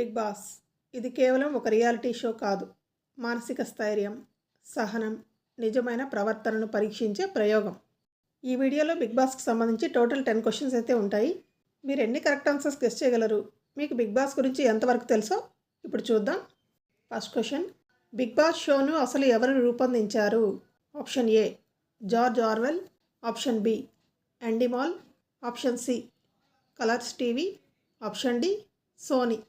Big boss. ఇది కేవలం ఒక రియాలిటీ షో కాదు. మానసిక స్థైర్యం సహనం నిజమైన ప్రవర్తనను పరీక్షించే ప్రయోగం. ఈ వీడియోలో బిగ్ బాస్కి సంబంధించి టోటల్ టెన్ క్వశ్చన్స్ అయితే ఉంటాయి. మీరు ఎన్ని కరెక్ట్ ఆన్సర్స్ గెస్ చేయగలరు? మీకు బిగ్ బాస్ గురించి ఎంతవరకు తెలుసో ఇప్పుడు చూద్దాం. First question. బిగ్ బాస్ షోను అసలు ఎవరు రూపొందించారు? Option A. George Orwell. Option B. Endemol option C. Colors TV. Option D. Sony.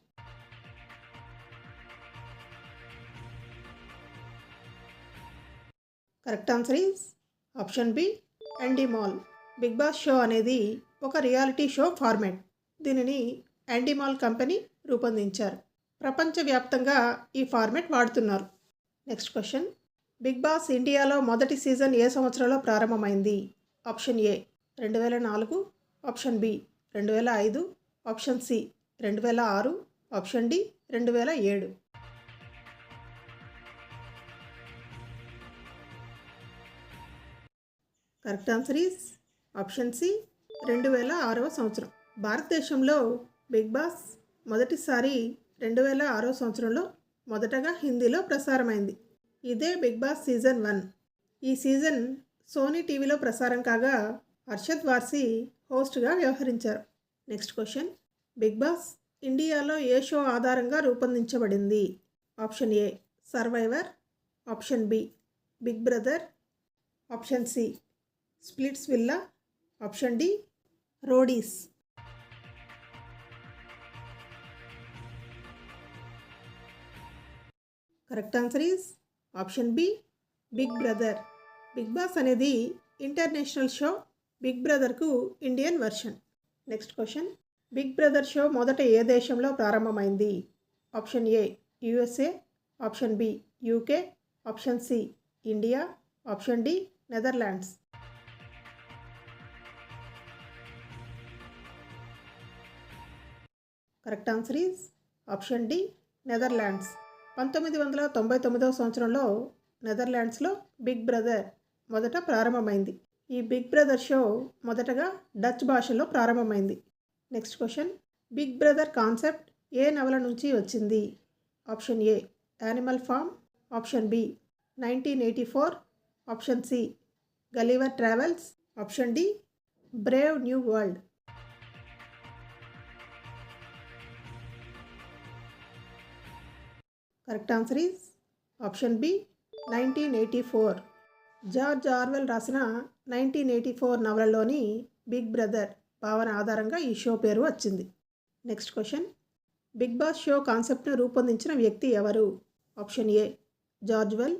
Correct answer is option B Endemol Bigg Boss show అనేది ఒక రియాలిటీ షో ఫార్మాట్. దీనిని యాండీ మాల్ కంపెనీ రూపొందించారు. ప్రపంచవ్యాప్తంగా ఈ ఫార్మాట్ వాడుతున్నారు. Next question. బిగ్ బాస్ ఇండియాలో మొదటి season ఏ సంవత్సరంలో ప్రారంభమైంది? ఆప్షన్ ఏ రెండు వేల నాలుగు ఆప్షన్ బి రెండు వేల ఐదు ఆప్షన్ సి రెండు వేల ఆరు ఆప్షన్ డి రెండు వేల ఏడు. Correct answer is option C రెండు వేల ఆరవ సంవత్సరం. భారతదేశంలో బిగ్ బాస్ మొదటిసారి రెండు వేల ఆరో సంవత్సరంలో మొదటగా హిందీలో ప్రసారమైంది. ఇదే బిగ్ బాస్ సీజన్ వన్. ఈ సీజన్ సోనీ టీవీలో ప్రసారం కాగా హర్షద్ వార్సి హోస్ట్గా వ్యవహరించారు. Next question. బిగ్ బాస్ ఇండియాలో ఏ షో ఆధారంగా రూపొందించబడింది? Option A Survivor. Option B Big Brother. Option C Splitsvilla option D Roadies. Correct answer is option B Big Brother. Bigg Boss అనేది international show big బ్రదర్కు Indian version. Next question Big Brother show మొదట ఏ దేశంలో ప్రారంభమైంది? Option A USA. Option B UK. Option C India. Option D Netherlands. Correct answer is option D Netherlands. పంతొమ్మిది వందల తొంభై తొమ్మిదవ సంవత్సరంలో నెదర్లాండ్స్లో బిగ్ బ్రదర్ మొదట ప్రారంభమైంది. ఈ బిగ్ బ్రదర్ షో మొదటగా డచ్ భాషలో ప్రారంభమైంది. Next question Big Brother concept ఏ నవల నుంచి వచ్చింది? Option A Animal Farm. Option B nineteen eighty four. Option C Gulliver Travels. Option D Brave New World. Correct answer is option B nineteen eighty four George Orwell రాసిన nineteen eighty four నవలలోని big brother భావన ఆధారంగా ఈ show పేరు వచ్చింది. Next question Bigg Boss show కాన్సెప్ట్ను రూపొందించిన వ్యక్తి ఎవరు? Option A George Orwell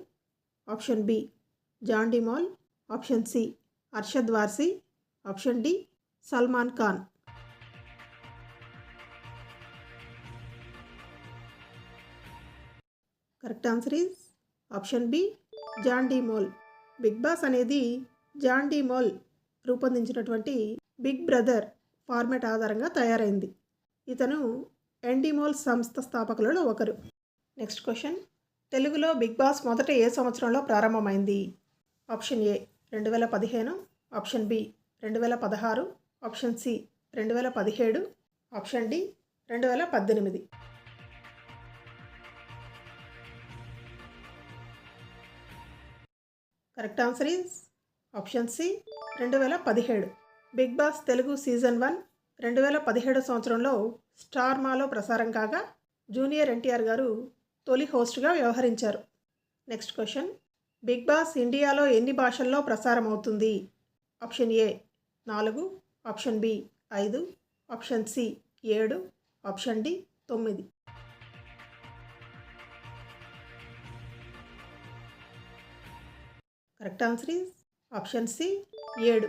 option B John de Mol option C Arshad Warsi option D Salman Khan correct answer is option B John de Mol. Bigg Boss అనేది John de Mol రూపొందించినటువంటి big brother format ఆధారంగా తయారైంది. ఇతను Endemol సంస్థ స్థాపకులలో ఒకరు. Next question తెలుగులో Bigg Boss మొదట ఏ సంవత్సరంలో ప్రారంభమైంది? ఆప్షన్ ఏ రెండు వేల పదిహేను. ఆప్షన్ బి రెండు వేల పదహారు. ఆప్షన్ సి రెండు వేల పదిహేడు. ఆప్షన్ డి రెండు వేల పద్దెనిమిది. Correct answer is option C రెండు వేల పదిహేడు. Bigg Boss Telugu season one రెండు వేల పదిహేడు సంవత్సరంలో స్టార్ మాలో ప్రసారం కాగా జూనియర్ ఎన్టీఆర్ గారు తొలి హోస్ట్గా వ్యవహరించారు. నెక్స్ట్ క్వశ్చన్ బిగ్ బాస్ ఇండియాలో ఎన్ని భాషల్లో ప్రసారం అవుతుంది? ఆప్షన్ ఏ నాలుగు ఆప్షన్ బి ఐదు ఆప్షన్ సి ఏడు ఆప్షన్ డి తొమ్మిది. Correct answer is option C ఏడు.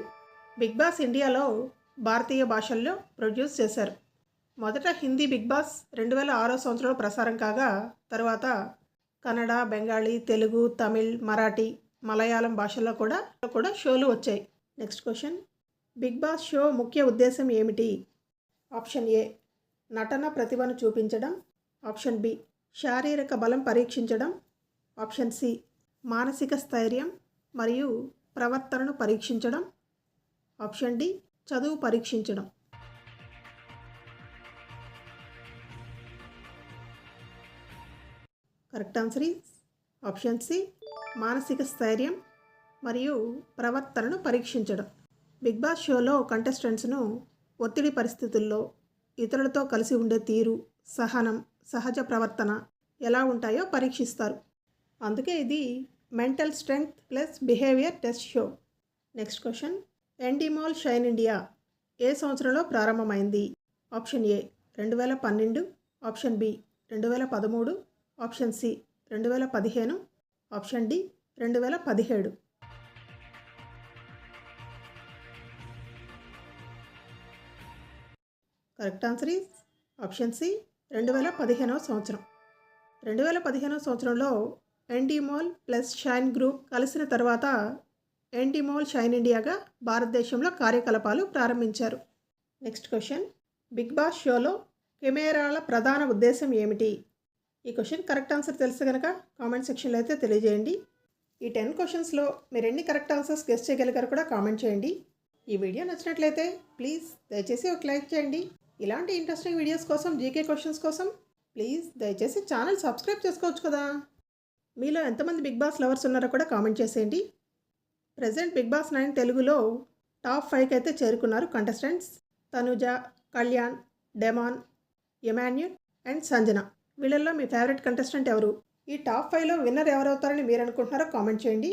బిగ్ బాస్ ఇండియాలో భారతీయ భాషల్లో ప్రొడ్యూస్ చేశారు. మొదట హిందీ బిగ్ బాస్ రెండు వేల ఆరో సంవత్సరంలో ప్రసారం కాగా తర్వాత కన్నడ బెంగాలీ తెలుగు తమిళ్ మరాఠీ మలయాళం భాషల్లో కూడా కూడా షోలు వచ్చాయి. Next question. Bigg Boss show ముఖ్య ఉద్దేశం ఏమిటి? ఆప్షన్ ఏ నటన ప్రతిభను చూపించడం. ఆప్షన్ బి శారీరక బలం పరీక్షించడం. ఆప్షన్ సి మానసిక స్థైర్యం. మరియు ప్రవర్తనను పరీక్షించడం. ఆప్షన్ డి చదువు పరీక్షించడం. Correct answer is option C మానసిక స్థైర్యం మరియు ప్రవర్తనను పరీక్షించడం. బిగ్ బాస్ షోలో కంటెస్టెంట్స్ను ఒత్తిడి పరిస్థితుల్లో ఇతరులతో కలిసి ఉండే తీరు సహనం సహజ ప్రవర్తన ఎలా ఉంటాయో పరీక్షిస్తారు. అందుకే ఇది mental strength plus behaviour test show next question Endemol Shine India ఏ సంవత్సరంలో ప్రారంభమైంది? ఆప్షన్ ఏ రెండు వేల పన్నెండు ఆప్షన్ బి రెండు వేల పదమూడు ఆప్షన్ సి రెండు వేల పదిహేను ఆప్షన్ డి రెండు వేల పదిహేడు. Correct answer is option C రెండు వేల పదిహేనవ సంవత్సరం. రెండు వేల పదిహేనవ సంవత్సరంలో ఎన్డీమాల్ ప్లస్ షైన్ గ్రూప్ కలిసిన తర్వాత ఎన్డీమాల్ షైన్ ఇండియాగా భారతదేశంలో కార్యకలాపాలు ప్రారంభించారు. నెక్స్ట్ క్వశ్చన్ బిగ్ బాస్ షోలో కెమెరాల ప్రధాన ఉద్దేశం ఏమిటి? ఈ క్వశ్చన్ కరెక్ట్ ఆన్సర్ తెలిస్తే కనుక కామెంట్ సెక్షన్లో అయితే తెలియజేయండి. ఈ టెన్ క్వశ్చన్స్లో మీరు ఎన్ని కరెక్ట్ ఆన్సర్స్ గెస్ట్ చేయగలిగారు కూడా కామెంట్ చేయండి. ఈ వీడియో నచ్చినట్లయితే ప్లీజ్ దయచేసి ఒక లైక్ చేయండి. ఇలాంటి ఇంట్రెస్టింగ్ వీడియోస్ కోసం జీకే క్వశ్చన్స్ కోసం ప్లీజ్ దయచేసి ఛానల్ సబ్స్క్రైబ్ చేసుకోవచ్చు కదా. మీలో ఎంతమంది బిగ్ బాస్ లవర్స్ ఉన్నారో కూడా కామెంట్ చేసేయండి. ప్రజెంట్ బిగ్ బాస్ నైన్ తెలుగులో టాప్ ఫైవ్కి అయితే చేరుకున్నారు contestants Tanuja Kalyan Demon Emmanuel and Sanjana. వీళ్ళల్లో మీ ఫేవరెట్ కంటెస్టెంట్ ఎవరు? ఈ టాప్ ఫైవ్లో విన్నర్ ఎవరవుతారని మీరు అనుకుంటున్నారో కామెంట్ చేయండి.